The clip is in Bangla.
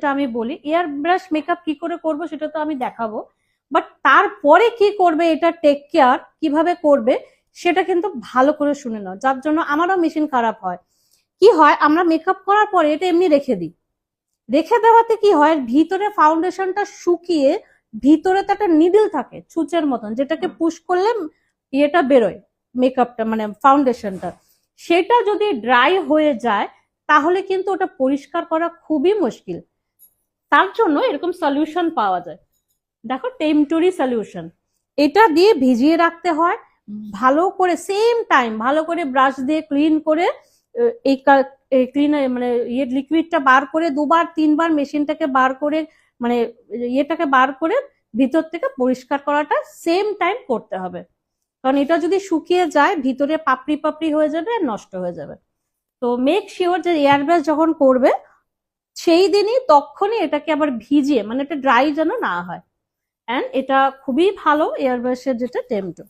যেটা আমি বলি। এয়ার ব্রাশ মেকআপ কি করে করব সেটা তো আমি দেখাবো। বাট তারপরে কি করবে এটা টেক কেয়ার কীভাবে করবে সেটা কিন্তু ভালো করে শুনে নাও। যার জন্য আমারও মেশিন খারাপ হয়। কি হয় আমরা মেকআপ করার পরে এটা এমনি রেখে দিই। রেখে দেওয়াতে কি হয় ভিতরে ফাউন্ডেশনটা শুকিয়ে ভিতরে তো একটা নিডল থাকে ছুঁচের মতন যেটাকে পুশ করলে ইয়েটা বেরোয় মেকআপটা মানে ফাউন্ডেশনটা সেটা যদি ড্রাই হয়ে যায় তাহলে কিন্তু ওটা পরিষ্কার করা খুবই মুশকিল। তার জন্য এরকম সলিউশন পাওয়া যায়। দেখো টেমটুরি সলিউশন এটা দিয়ে ভিজিয়ে রাখতে হয়, ভালো করে সেম টাইম ভালো করে ব্রাশ দিয়ে ক্লিন করে এই ক্লিন মানে ইয়ে লিকুইডটা বার করে দুবার, তিনবার মেশিনটাকে বার করে মানে ইয়েটাকে বার করে ভিতর থেকে পরিষ্কার করাটা সেম টাইম করতে হবে। কারণ এটা যদি শুকিয়ে যায়, ভিতরে পাপড়ি পাপড়ি হয়ে যাবে, নষ্ট হয়ে যাবে। তো মেক শিওর যে এয়ার ব্রাশ যখন করবে সেই দিনই তখনই এটাকে আবার ভিজিয়ে মানে এটা ড্রাই যেন না হয়। অ্যান্ড এটা খুবই ভালো এয়ার ব্রাশের যেটা টেমটো